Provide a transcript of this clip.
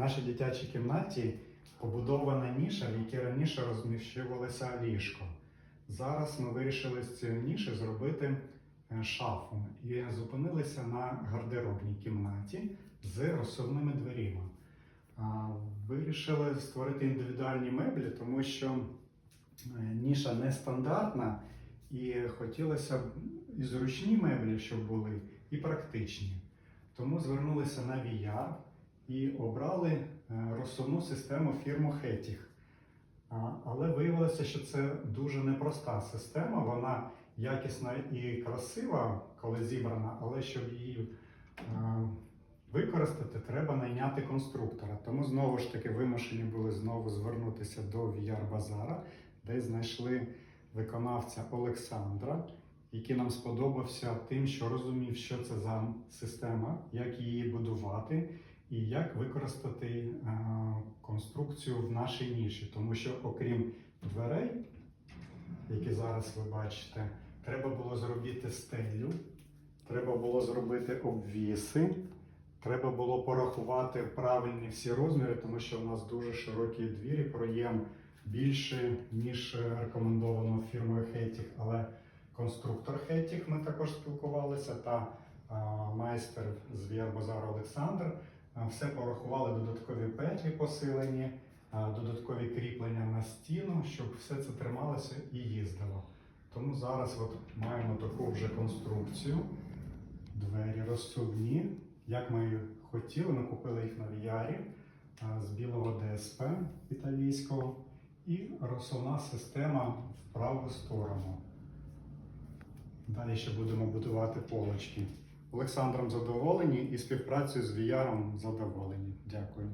нашій дитячій кімнаті побудована ніша, в якій раніше розміщувалося ліжко. Зараз ми вирішили з цієї ніші зробити е, шафу і зупинилися на гардеробній кімнаті з розсувними дверима. Вирішили створити індивідуальні меблі, тому що е, ніша нестандартна, і хотілося б і зручні меблі, щоб були, і практичні. Тому звернулися на VR і обрали е, розсувну систему фірму Хетіх. Але виявилося, що це дуже непроста система. Вона якісна і красива, коли зібрана, але щоб її е, використати, треба найняти конструктора. Тому знову ж таки вимушені були знову звернутися до VR Базара, де знайшли виконавця Олександра, який нам сподобався тим, що розумів, що це за система, як її будувати і як використати е, конструкцію в нашій ніші. Тому що, окрім дверей, які зараз ви бачите, треба було зробити стелю, треба було зробити обвіси, треба було порахувати правильні всі розміри, тому що у нас дуже широкі двірі, проєм більше, ніж рекомендовано фірмою Хетіх, але конструктор Хетіх ми також спілкувалися та а, майстер з Віарбазару Олександр. А, Все порахували додаткові петлі посилені, додаткові кріплення на стіну, щоб все це трималося і їздило. Тому зараз от маємо таку вже конструкцію. Двері розсувні, як ми і хотіли, ми купили їх на VR з білого ДСП італійського і розсувна система в праву сторону. Далі ще будемо будувати полочки. Олександром задоволені і співпрацею з VR задоволені. Дякую.